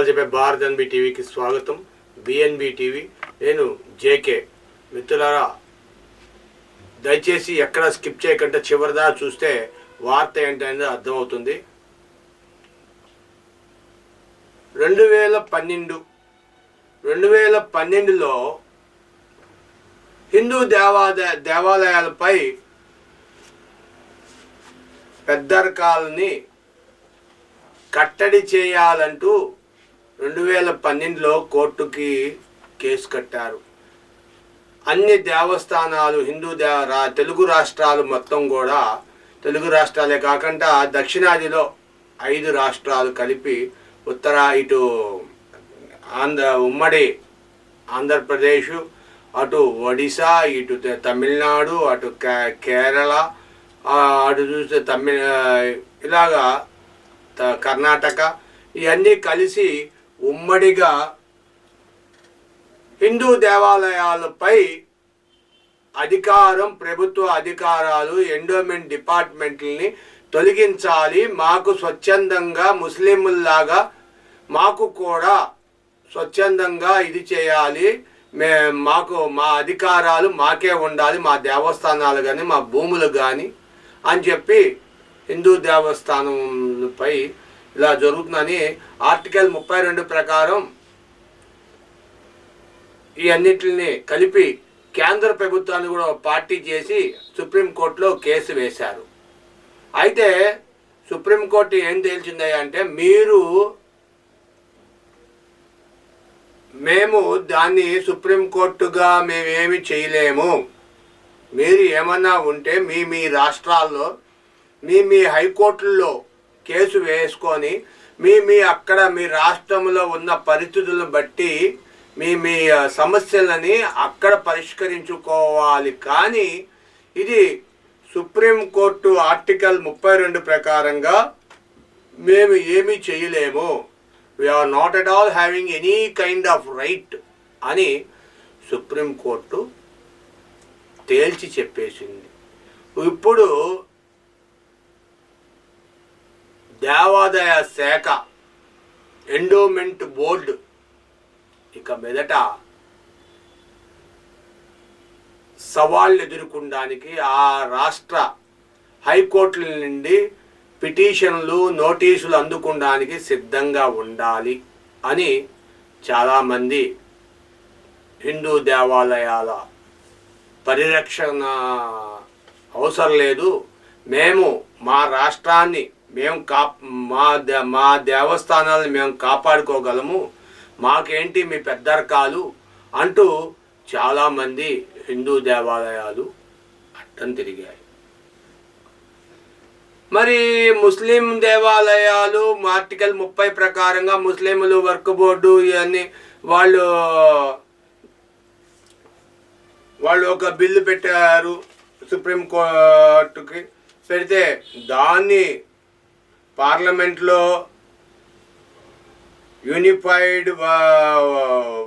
విషయాలు చెప్పే భారత్ ఎన్బి టీవీకి స్వాగతం. BNB TV. నేను జేకే మిత్రులారా దయచేసి ఎక్కడ స్కిప్ చేయకుండా చివరిదా చూస్తే వార్త ఏంటనేది అర్థమవుతుంది. రెండు వేల పన్నెండు రెండు వేల పన్నెండులో హిందూ దేవాలయ దేవాలయాలపై పెద్దరకాలని కట్టడి చేయాలంటూ రెండు వేల పన్నెండులో కోర్టుకి కేసు కట్టారు. అన్ని దేవస్థానాలు హిందూ దేవ రా- తెలుగు రాష్ట్రాలు మొత్తం కూడా తెలుగు రాష్ట్రాలే కాకుండా దక్షిణాదిలో ఐదు రాష్ట్రాలు కలిపి ఉత్తర ఇటు ఆంధ్ర ఉమ్మడి ఆంధ్రప్రదేశ్ అటు ఒడిశా ఇటు తమిళనాడు అటు కే- కేరళ అటు చూస్తే తమిళ ఇలాగా కర్ణాటక ఇవన్నీ కలిసి ఉమ్మడిగా హిందూ దేవాలయాలపై అధికారం ప్రభుత్వ అధికారాలు ఎండోమెంట్ డిపార్ట్మెంట్లని తొలగించాలి. మాకు స్వచ్ఛందంగా ముస్లింలాగా మాకు కూడా స్వచ్ఛందంగా ఇది చేయాలి. మే మాకు మా అధికారాలు మాకే ఉండాలి మా దేవస్థానాలు కానీ మా భూములు కానీ అని చెప్పి హిందూ దేవస్థానంపై ఇలా జరుగుతుందని ఆర్టికల్ ముప్పై రెండు ప్రకారం ఈ అన్నిటిని కలిపి కేంద్ర ప్రభుత్వాన్ని కూడా పార్టీ చేసి సుప్రీంకోర్టులో కేసు వేశారు. అయితే సుప్రీంకోర్టు ఏం తేల్చింది అంటే మీరు మేము దాన్ని సుప్రీంకోర్టుగా మేమేమి చేయలేము. మీరు ఏమన్నా ఉంటే మీ మీ రాష్ట్రాల్లో మీ మీ హైకోర్టుల్లో కేసు వేసుకొని మీ మీ అక్కడ మీ రాష్ట్రంలో ఉన్న పరిస్థితులను బట్టి మీ మీ సమస్యలని అక్కడ పరిష్కరించుకోవాలి. కానీ ఇది సుప్రీంకోర్టు ఆర్టికల్ ముప్పై రెండు ప్రకారంగా మేము ఏమీ చేయలేము. We are not at all having any kind of right అని సుప్రీంకోర్టు తేల్చి చెప్పేసింది. ఇప్పుడు దేవాదాయ శాఖ ఎండోమెంట్ బోర్డు. ఇక మెదట సవాళ్ళు ఎదుర్కొనడానికి ఆ రాష్ట్ర హైకోర్టుల నుండి పిటిషన్లు నోటీసులు అందుకోవడానికి సిద్ధంగా ఉండాలి అని చాలామంది హిందూ దేవాలయాల పరిరక్షణ అవసరం లేదు. మేము మా రాష్ట్రాన్ని మేము కా మా దే మా దేవస్థానాలను మేము కాపాడుకోగలము. మాకేంటి మీ పెద్దరకాలు అంటూ చాలామంది హిందూ దేవాలయాలు అట్టం తిరిగాయి. మరి ముస్లిం దేవాలయాలు ఆర్టికల్ ముప్పై ప్రకారంగా ముస్లింలు వర్క్ బోర్డు ఇవన్నీ వాళ్ళు వాళ్ళు ఒక బిల్లు పెట్టారు సుప్రీం కోర్టుకి. పెడితే దాన్ని పార్లమెంట్లో unified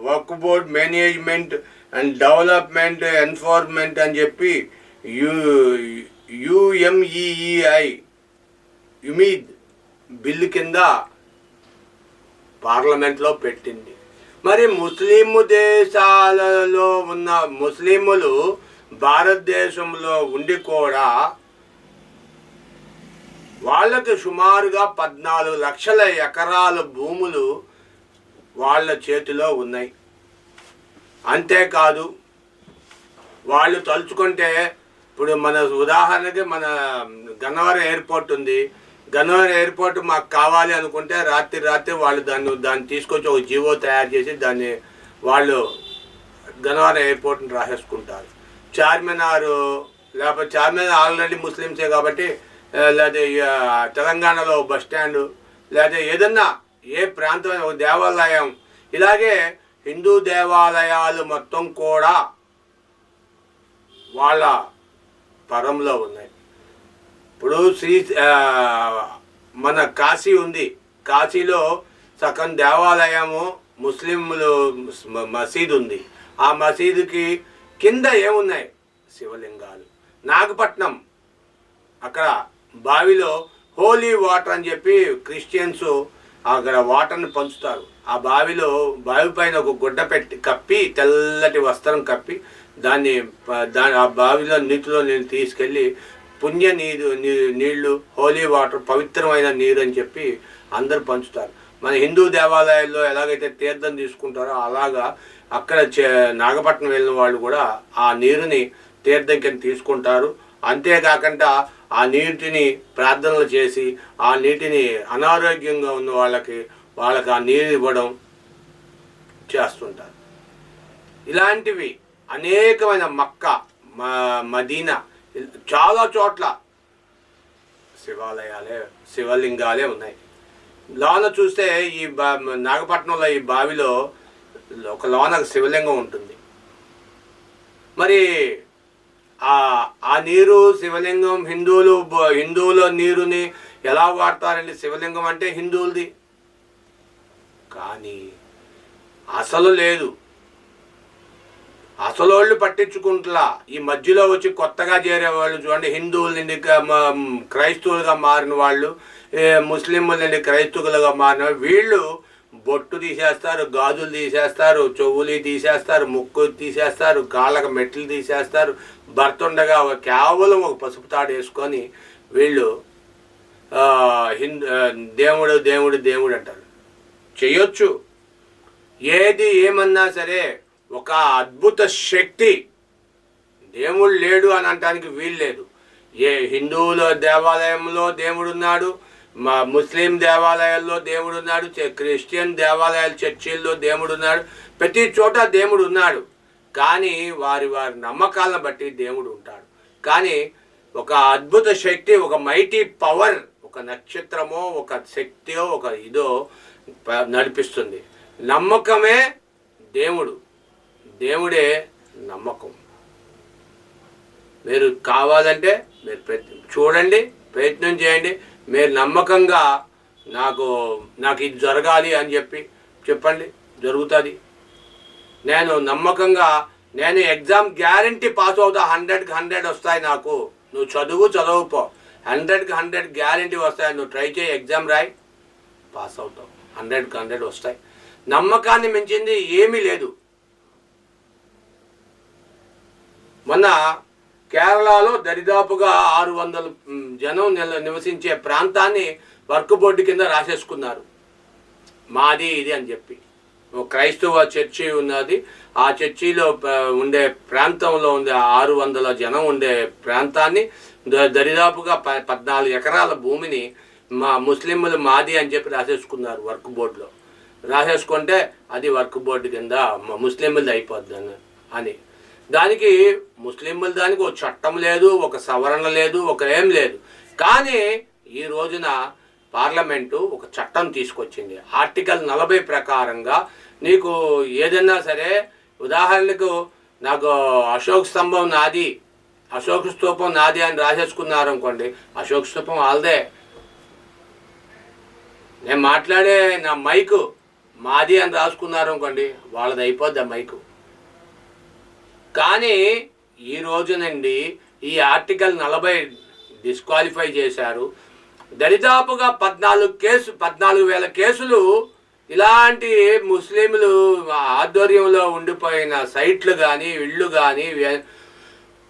work board management and development enforcement అని చెప్పి యు యుఎంఈఈఐ యుమీద్ బిల్లు కింద పార్లమెంట్లో పెట్టింది. మరి ముస్లిం దేశాలలో ఉన్న ముస్లిములు భారతదేశంలో ఉండి కూడా వాళ్ళకి సుమారుగా పద్నాలుగు లక్షల ఎకరాల భూములు వాళ్ళ చేతిలో ఉన్నాయి. అంతేకాదు వాళ్ళు తలుచుకుంటే ఇప్పుడు మన ఉదాహరణకి మన గన్నవరం ఎయిర్పోర్ట్ ఉంది. గన్నవరం ఎయిర్పోర్ట్ మాకు కావాలి అనుకుంటే రాత్రి రాత్రి వాళ్ళు దాన్ని దాన్ని తీసుకొచ్చి ఒక జీవో తయారు చేసి దాన్ని వాళ్ళు గన్నవరం ఎయిర్పోర్ట్ని రాసేసుకుంటారు. చార్మినారు లేకపోతే చార్మినార్ ఆల్రెడీ ముస్లిమ్సే కాబట్టి లేదా తెలంగాణలో బస్ స్టాండ్ లేదా ఏదన్నా ఏ ప్రాంతం ఒక దేవాలయం ఇలాగే హిందూ దేవాలయాలు మొత్తం కూడా వాళ్ళ పరంలో ఉన్నాయి. ఇప్పుడు శ్రీ మన కాశీ ఉంది. కాశీలో సగం దేవాలయము ముస్లింలు మసీదు ఉంది. ఆ మసీదుకి కింద ఏమున్నాయి? శివలింగాలు. నాగపట్నం. అక్కడ బావిలో హోలీ వాటర్ అని చెప్పి క్రిస్టియన్స్ అక్కడ వాటర్ని పంచుతారు. ఆ బావిలో బావి పైన ఒక గుడ్డ పెట్టి కప్పి తెల్లటి వస్త్రం కప్పి దాన్ని దాని ఆ బావిలో నీటిలో నేను తీసుకెళ్ళి పుణ్య నీరు నీ- నీళ్ళు హోలీ వాటర్ పవిత్రమైన నీరు అని చెప్పి అందరు పంచుతారు. మన హిందూ దేవాలయాల్లో ఎలాగైతే తీర్థం తీసుకుంటారో అలాగా అక్కడ చే- నాగపట్నం వెళ్ళిన వాళ్ళు కూడా ఆ నీరుని తీర్థం కింద తీసుకుంటారు. అంతేకాకుండా ఆ నీటిని ప్రార్థనలు చేసి ఆ నీటిని అనారోగ్యంగా ఉన్న వాళ్ళకి వాళ్ళకి ఆ నీరు ఇవ్వడం చేస్తుంటారు. ఇలాంటివి అనేకమైన మక్క మ- మదీనా చాలా చోట్ల శివాలయాలే శివలింగాలే ఉన్నాయి. లోన చూస్తే ఈ బా నాగపట్నంలో ఈ బావిలో ఒక లోన శివలింగం ఉంటుంది. మరి ఆ ఆ నీరు శివలింగం హిందువులు హిందువుల నీరుని ఎలా వాడతారండి? శివలింగం అంటే హిందువులది. కానీ అసలు లేదు. అసలు వాళ్ళు పట్టించుకుంటలా. ఈ మధ్యలో వచ్చి కొత్తగా చేరే వాళ్ళు చూడండి హిందువుల నుండి క్రైస్తవులుగా మారిన వాళ్ళు ముస్లింల నుండి క్రైస్తవులుగా మారిన వాళ్ళు, వీళ్ళు బొట్టు తీసేస్తారు గాజులు తీసేస్తారు చెవులు తీసేస్తారు ముక్కు తీసేస్తారు కాళ్ళకు మెట్లు తీసేస్తారు. భర్త ఉండగా కేవలం ఒక పసుపు తాడు వేసుకొని వీళ్ళు హిందూ దేవుడు దేవుడు దేవుడు అంటారు. చేయొచ్చు. ఏది ఏమన్నా సరే ఒక అద్భుత శక్తి. దేవుడు లేడు అని అనటానికి వీల్లేదు ఏ హిందువుల దేవాలయంలో దేవుడు ఉన్నాడు మా ముస్లిం దేవాలయాల్లో దేవుడు ఉన్నాడు క్రిస్టియన్ దేవాలయాల చర్చిల్లో దేవుడు ఉన్నాడు ప్రతి చోట దేవుడు ఉన్నాడు కానీ వారి వారి నమ్మకాలను బట్టి దేవుడు ఉంటాడు. కానీ ఒక అద్భుత శక్తి ఒక మైటీ పవర్ ఒక నక్షత్రమో ఒక శక్తియో ఒక ఇదో నడిపిస్తుంది. నమ్మకమే దేవుడు. దేవుడే నమ్మకం. మీరు కావాలంటే మీరు ప్రయత్నం చూడండి ప్రయత్నం చేయండి. మీరు నమ్మకంగా నాకు నాకు ఇది జరగాలి అని చెప్పి చెప్పండి జరుగుతుంది. నేను నమ్మకంగా నేను ఎగ్జామ్ గ్యారంటీ పాస్ అవుతా హండ్రెడ్కి హండ్రెడ్ వస్తాయి నాకు. నువ్వు చదువు చదవుపో. హండ్రెడ్కి హండ్రెడ్ గ్యారంటీ వస్తాయి నువ్వు ట్రై చేయి ఎగ్జామ్ రాయి. పాస్ అవుతావు. హండ్రెడ్కి హండ్రెడ్ వస్తాయి. నమ్మకాన్ని మించింది ఏమీ లేదు. మొన్న కేరళలో దరిదాపుగా ఆరు వందల జనం నివసించే ప్రాంతాన్ని వర్క్ బోర్డు కింద రాసేసుకున్నారు. మాది ఇది అని చెప్పి. క్రైస్తవ చర్చి ఉన్నది. ఆ చర్చిలో ఉండే ప్రాంతంలో ఉండే ఆరు వందల జనం ఉండే ప్రాంతాన్ని దరిదాపుగా ప పద్నాలుగు ఎకరాల భూమిని మా ముస్లింలు మాది అని చెప్పి రాసేసుకున్నారు వర్క్ బోర్డులో. రాసేసుకుంటే అది వర్క్ బోర్డు కింద ముస్లింలది అయిపోద్ది అని. దానికి ముస్లింల దానికి ఒక చట్టం లేదు ఒక సవరణ లేదు ఒక ఏం లేదు. కానీ ఈ రోజున పార్లమెంటు ఒక చట్టం తీసుకొచ్చింది. ఆర్టికల్ నలభై ప్రకారంగా నీకు ఏదైనా సరే ఉదాహరణకు నాకు అశోక్ స్తంభం నాది అశోక స్తూపం నాది అని రాసేసుకున్నారు అనుకోండి అశోక్ స్తూపం వాళ్ళదే. నేను మాట్లాడే నా మైకు మాది అని రాసుకున్నారు అనుకోండి వాళ్ళది అయిపోద్ది ఆ మైకు. కానీ ఈ రోజునండి ఈ ఆర్టికల్ నలభై డిస్క్వాలిఫై చేశారు. దరిదాపుగా పద్నాలుగు కేసు పద్నాలుగు వేల కేసులు ఇలాంటి ముస్లింలు ఆధ్వర్యంలో ఉండిపోయిన సైట్లు కానీ ఇళ్ళు కానీ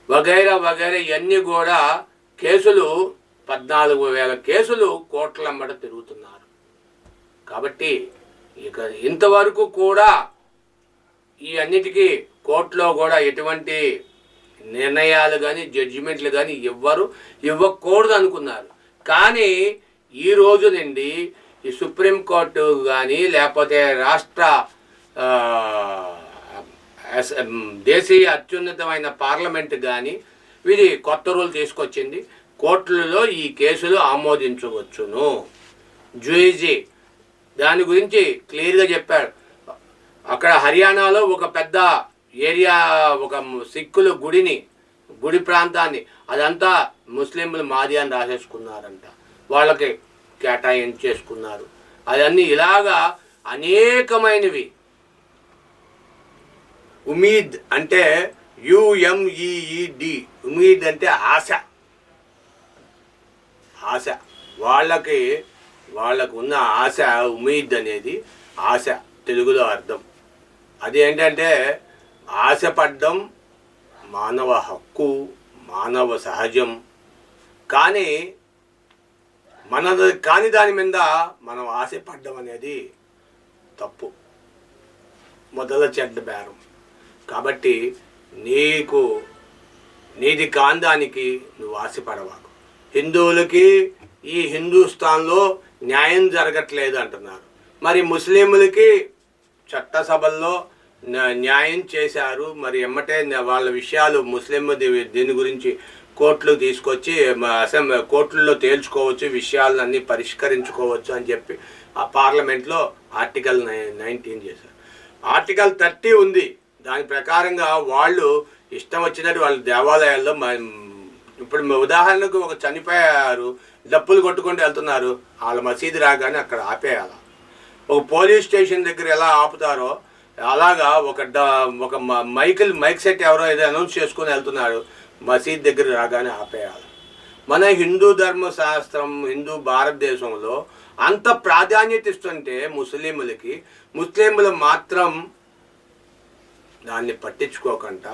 వగైరా వగైరా ఇవన్నీ కూడా కేసులు పద్నాలుగు వేల కేసులు కోట్లమ్మట తిరుగుతున్నారు. కాబట్టి ఇక ఇంతవరకు కూడా ఈ అన్నిటికీ కోర్టులో కూడా ఎటువంటి నిర్ణయాలు కానీ జడ్జిమెంట్లు కానీ ఇవ్వరు ఇవ్వకూడదు అనుకున్నారు. కానీ ఈ రోజు నుండి ఈ సుప్రీంకోర్టు కానీ లేకపోతే రాష్ట్ర దేశీయ అత్యున్నతమైన పార్లమెంట్ కానీ ఇది కొత్త రూల్ తీసుకొచ్చింది. కోర్టులలో ఈ కేసులు ఆమోదించవచ్చును. జూయిజీ దాని గురించి క్లియర్గా చెప్పాడు. అక్కడ హర్యానాలో ఒక పెద్ద ఏరియా ఒక సిక్కుల గుడిని గుడి ప్రాంతాన్ని అదంతా ముస్లింలు మాది అని రాసేసుకున్నారంట. వాళ్ళకి కేటాయించేసుకున్నారు. అవన్నీ ఇలాగా అనేకమైనవి. ఉమీద్ అంటే యుఎంఈఈడి ఉమీద్ అంటే ఆశ. ఆశ. వాళ్ళకి వాళ్ళకు ఉన్న ఆశ ఉమీద్ అనేది ఆశ తెలుగులో అర్థం. అది ఏంటంటే ఆశపడ్డం మానవ హక్కు మానవ సహజం. కానీ మనది కాని దాని మీద మనం ఆశపడ్డం అనేది తప్పు. మొదల చెడ్డ బేరం. కాబట్టి నీకు నీది కాందానికి నువ్వు ఆశపడవాకు. హిందువులకి ఈ హిందూస్థాన్లో న్యాయం జరగట్లేదు అంటున్నారు. మరి ముస్లింలకి చట్టసభల్లో న్యాయం చేశారు. మరి ఎమ్మటే వాళ్ళ విషయాలు ముస్లిం దీని గురించి కోర్టులు తీసుకొచ్చి అసెంబ్లీ కోర్టుల్లో తేల్చుకోవచ్చు విషయాలన్నీ పరిష్కరించుకోవచ్చు అని చెప్పి ఆ పార్లమెంట్లో ఆర్టికల్ నై నైన్టీన్ చేశారు. ఆర్టికల్ థర్టీ ఉంది. దాని ప్రకారంగా వాళ్ళు ఇష్టం వచ్చినట్టు వాళ్ళ దేవాలయాల్లో మ- ఇప్పుడు ఉదాహరణకు ఒక చనిపోయారు డప్పులు కొట్టుకుంటూ వెళ్తున్నారు వాళ్ళ మసీదు రాగానే అక్కడ ఆపేయాలి? ఒక పోలీస్ స్టేషన్ దగ్గర ఎలా ఆపుతారో అలాగా ఒక ఒక మైకిల్ మైక్ సెట్ ఎవరో ఏదో అనౌన్స్ చేసుకుని వెళ్తున్నారు మసీద్ దగ్గర రాగానే ఆపేయాలి. మన హిందూ ధర్మ శాస్త్రం హిందూ భారతదేశంలో అంత ప్రాధాన్యత ఇస్తుంటే ముస్లింలకి ముస్లింలు మాత్రం దాన్ని పట్టించుకోకుండా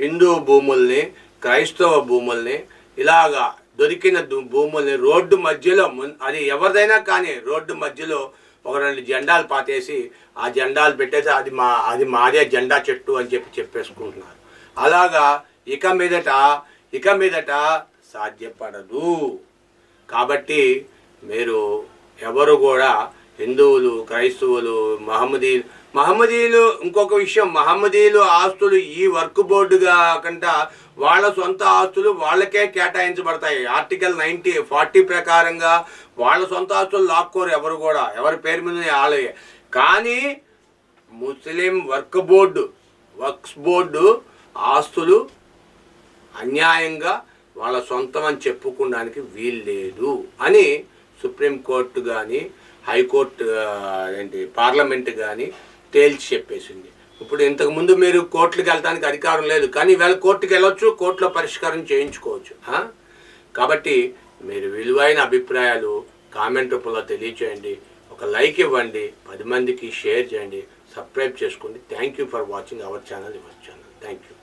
హిందూ భూముల్ని క్రైస్తవ భూముల్ని ఇలాగా దొరికిన భూముల్ని రోడ్డు మధ్యలో మున్- అది ఎవరిదైనా కానీ రోడ్డు మధ్యలో ఒక రెండు జెండాలు పాతేసి ఆ జెండాలు పెట్టేసి అది మా అది మాదే జెండా చెట్టు అని చెప్పి చెప్పేసుకుంటున్నారు. అలాగా ఇక మీదట ఇక మీదట సాధ్యపడదు. కాబట్టి మీరు ఎవరు కూడా హిందువులు క్రైస్తవులు మహమ్మదీలు మహమ్మదీలు ఇంకొక విషయం మహమ్మదీలు ఆస్తులు ఈ వర్క్ బోర్డు కాకుండా వాళ్ళ సొంత ఆస్తులు వాళ్ళకే కేటాయించబడతాయి. ఆర్టికల్ నైంటీ ఫార్టీ ప్రకారంగా వాళ్ళ సొంత ఆస్తులు లాక్కోరు ఎవరు కూడా. ఎవరి పేరు మీద వాళ్ళే కానీ ముస్లిం వర్క్ బోర్డు వర్క్స్ బోర్డు ఆస్తులు అన్యాయంగా వాళ్ళ సొంతం అని చెప్పుకోవడానికి వీల్లేదు అని సుప్రీంకోర్టు కానీ హైకోర్టు ఏంటి పార్లమెంట్ కానీ తేల్చి చెప్పేసింది. ఇప్పుడు ఇంతకుముందు మీరు కోర్టులకు వెళ్ళడానికి అధికారం లేదు. కానీ వీళ్ళ కోర్టుకి వెళ్ళొచ్చు కోర్టులో పరిష్కారం చేయించుకోవచ్చు. కాబట్టి మీరు విలువైన అభిప్రాయాలు కామెంట్ రూపంలో తెలియచేయండి. ఒక లైక్ ఇవ్వండి. పది మందికి షేర్ చేయండి. సబ్స్క్రైబ్ చేసుకోండి. Thank you for watching our channel your channel thank you